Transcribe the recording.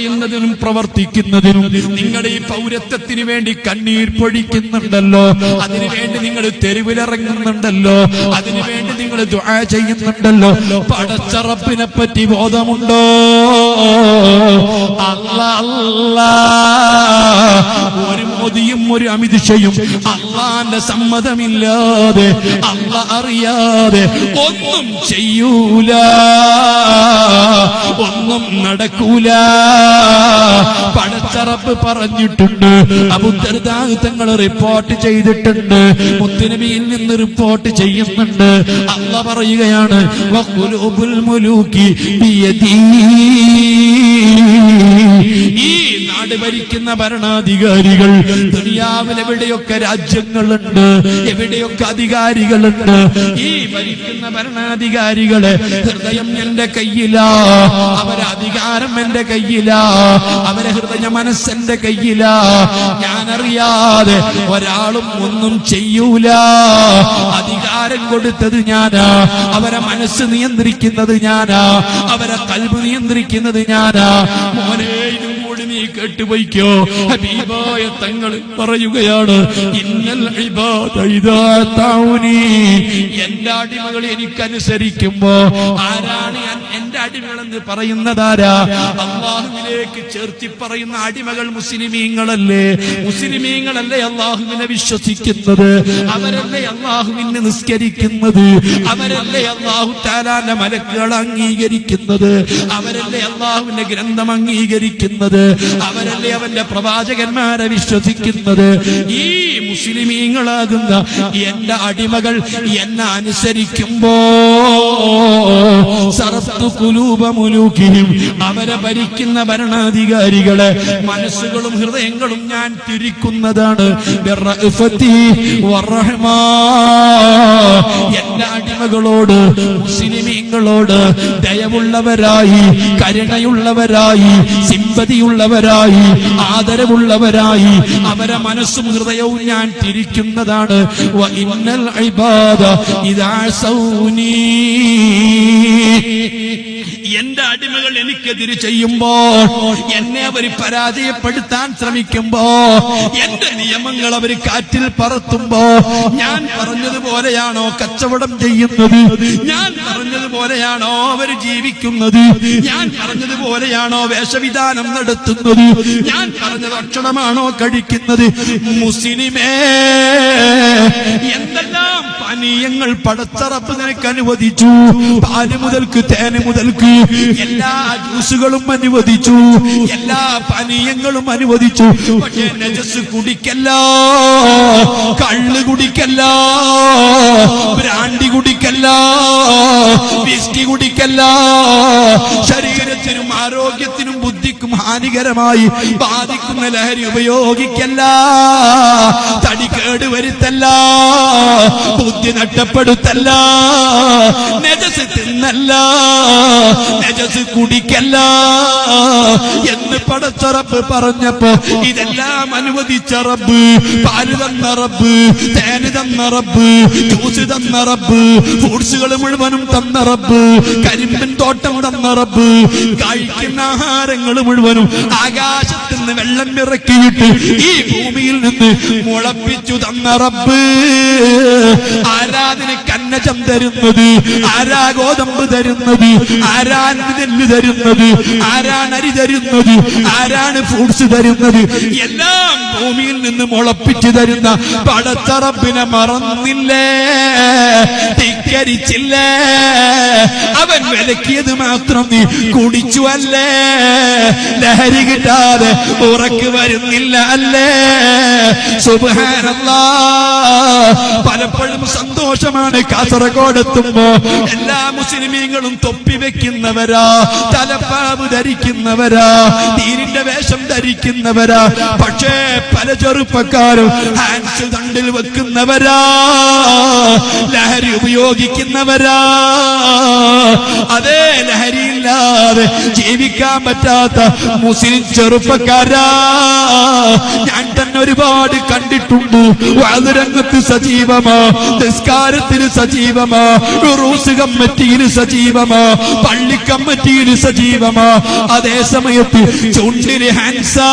പറയുന്നതിനും പ്രവർത്തിക്കുന്നതിനും നിങ്ങളുടെ ഈ പൗരത്വത്തിന് വേണ്ടി കണ്ണീർ പൊഴിക്കുന്നുണ്ടല്ലോ. അതിനുവേണ്ടി നിങ്ങൾ തെരുവിലിറങ്ങുന്നുണ്ടല്ലോ. അതിനുവേണ്ടി നിങ്ങൾ ദുആ ചെയ്യുന്നുണ്ടല്ലോ. പടച്ചറപ്പിനെ പറ്റി ബോധമുണ്ടോ? അല്ല അല്ല. ഒരു മോദിയും ഒരു അമിത്ഷയും അള്ളാന്റെ സമ്മതമില്ലാതെ അള്ള അറിയാതെ ഒന്നും ചെയ്യൂല. ഒന്നും നടക്കൂല. പടച്ചറപ്പ് പറഞ്ഞിട്ടുണ്ട്. അബുദ്ധരിതാഹിതങ്ങൾ തങ്ങൾ റിപ്പോർട്ട് ചെയ്തിട്ടുണ്ട്. മുത്തുനബിയിൽ നിന്ന് റിപ്പോർട്ട് ചെയ്യുന്നുണ്ട്. അള്ള പറയുകയാണ്. ഈ നാട് ഭരിക്കുന്ന ഭരണാധികാരികൾ ദുനിയാവിൽ എവിടെയൊക്കെ രാജ്യങ്ങളുണ്ട് എവിടെയൊക്കെ അധികാരികളുണ്ട്? ഈ ഭരിക്കുന്ന ഭരണാധികാരികളെ ഹൃദയം എന്റെ കയ്യിലാ അവരെ അധികാരം എന്റെ കയ്യിലാ അവരെ ഹൃദയ മനസ്സെന്റെ കയ്യിലാ. ഞാനറിയാതെ ഒരാളും ഒന്നും ചെയ്യൂല. അധികാരം കൊടുത്തത് ഞാനാ അവരെ മനസ്സ് നിയന്ത്രിക്കുന്നത് ഞാനാ അവരെ കൽബ് നിയന്ത്രിക്കുന്നത് ഞാനാ. മോനെ നീ കേട്ടുപോയിക്കോ ഹബീബായ തങ്ങൾ പറയുകയാണ് ഇന്നൽ എന്റെ അടിമകൾ എനിക്കനുസരിക്കുമ്പോ ആരാണ് എന്റെ അടിമകളെന്ന് പറയുന്നതാരാ? അള്ളാഹുവിലേക്ക് ചേർത്തി പറയുന്ന അടിമകൾ മുസ്ലിമീങ്ങളല്ലേ? മുസ്ലിമീങ്ങളല്ലേ അള്ളാഹുവിനെ വിശ്വസിക്കുന്നത്? അവരല്ലേ അള്ളാഹുവിനെ നിസ്കരിക്കുന്നത്? അവരല്ലേ അള്ളാഹു താലാന്റെ മലക്കുകൾ അംഗീകരിക്കുന്നത്? അവരല്ലേ അള്ളാഹുവിന്റെ ഗ്രന്ഥം അംഗീകരിക്കുന്നത്? അവരല്ലേ അവന്റെ പ്രവാചകന്മാരെ വിശ്വസിക്കുന്നത് ഈ മുസ്ലിമീങ്ങളാകുന്ന എന്റെ അടിമകൾ എന്നെ അനുസരിക്കുമ്പോ സറത്തു കുലൂപമുലൂക്കിയും അവരെ ഭരിക്കുന്ന ഭരണാധികാരികളെ മനസ്സുകളും ഹൃദയങ്ങളും ഞാൻ തിരിക്കുന്നതാണ്. എന്റെ അടിമകളോട് മുസ്ലിമീങ്ങളോട് ദയവുള്ളവരായി കരുണയുള്ളവരായി സിമ്പതിയുള്ളവരായി ആദരവുള്ളവരായി അവരെ മനസ്സും ഹൃദയവും ഞാൻ തിരിക്കുന്നതാണ്. ഇതാ സൗനീ. എന്റെ അടിമകൾ എനിക്കെതിരെ ചെയ്യുമ്പോ എന്നെ അവർ പരാജയപ്പെടുത്താൻ ശ്രമിക്കുമ്പോ എന്റെ നിയമങ്ങൾ അവർ കാറ്റിൽ പറത്തുമ്പോ ഞാൻ പറഞ്ഞതുപോലെയാണോ കച്ചവടം ചെയ്യുന്നത്? ഞാൻ പറഞ്ഞതുപോലെയാണോ അവർ ജീവിക്കുന്നത്? ഞാൻ പറഞ്ഞതുപോലെയാണോ വേഷവിധാനം നടത്തുന്നത്? ഞാൻ പറഞ്ഞ ഭക്ഷണമാണോ കഴിക്കുന്നത്? മുസ്ലിമേ എന്തെല്ലാം പാനീയങ്ങൾ പടച്ചറപ്പ് നിനക്ക് അനുവദിച്ചു. പാൽ മുതൽക്ക് തേന് മുതൽക്ക് എല്ലാ ജ്യൂസുകളും അനുവദിച്ചു. എല്ലാ പാനീയങ്ങളും അനുവദിച്ചു. കുടിക്കല്ല കള്ള് കുടിക്കല്ല ബ്രാൻഡി കുടിക്കല്ല വിസ്കി കുടിക്കല്ല. ശരീരത്തിനും ആരോഗ്യത്തിനും ബുദ്ധിക്കും ഹാനികരമായി ബാധിക്കുന്ന ലഹരി ഉപയോഗിക്കല്ല. കേട് ബുദ്ധി നഷ്ടപ്പെടുത്തല്ല നജസ് തിന്നല്ല നജസ് കുടിക്കല്ല എന്ന് പടച്ചറബ് പറഞ്ഞപ്പോ ഇതെല്ലാം അനുവദിച്ച റബ്ബ് പാൽ തന്ന റബ്ബ് തേന് തന്ന റബ്ബ് ജ്യൂസ് തന്ന റബ്ബ് ഫ്രൂട്ട്സുകൾ മുഴുവനും തന്ന റബ്ബ് കരിമ്പൻ തോട്ടം തന്ന റബ്ബ് കഴിക്കുന്ന ആഹാരങ്ങൾ മുഴുവനും ആകാശത്ത് നിന്ന് വെള്ളം ഇറക്കിയിട്ട് ഈ ഭൂമിയിൽ നിന്ന് മുളപ്പിച്ചു തന്ന റബ്ബ്. ആരാധനയ്ക്ക് അന്നജം തരുന്നത്? ആരാ ഗോതമ്പ് തരുന്നത്? ആരാണ് നെല്ല് തരുന്നത്? ആരാണ് അരി തരുന്നത്? ആരാണ് ഫ്രൂട്ട്സ് തരുന്നത്? എല്ലാം ഭൂമിയിൽ നിന്ന് മുളപ്പിച്ചു തരുന്ന പടത്തറപ്പിനെ മറന്നില്ലേ? ധിക്കരിച്ചില്ലേ? അവൻ വിലക്കിയത് മാത്രം നീ കുടിച്ചു അല്ലേ? ലഹരി കിട്ടാതെ ഉറക്ക് വരുന്നില്ല അല്ലേ? സുബാനല്ല പലപ്പോഴും സന്തോഷമാണ് കാസർഗോഡ് എത്തുമ്പോ എല്ലാ മുസ്ലിമീങ്ങളും തൊപ്പി വെക്കുന്നവരാ തലപ്പാവ് ധരിക്കുന്നവരാ തീരിന്റെ വേഷം ധരിക്കുന്നവരാ പക്ഷേ പല ചെറുപ്പക്കാരും ഹാൻസ് തണ്ടിൽ വെക്കുന്നവരാ ലഹരി ഉപയോഗിക്കുന്നവരാ. അതേ ലഹരിയില്ലാതെ ജീവിക്കാൻ പറ്റാത്ത മുസ്ലിം ചെറുപ്പക്കാരാ. ഞാൻ തന്നെ ഒരുപാട് കണ്ടിട്ടുണ്ട്. വാതുരംഗത്ത് സജീവമാ. നിസ്കാരത്തിന് സജീവമാ. റൂസ് കമ്മിറ്റിയിൽ സജീവമാ. പള്ളി കമ്മിറ്റിയിൽ സജീവമാ. അതേ സമയത്ത് ചുണ്ടിന് ഹാൻസാ.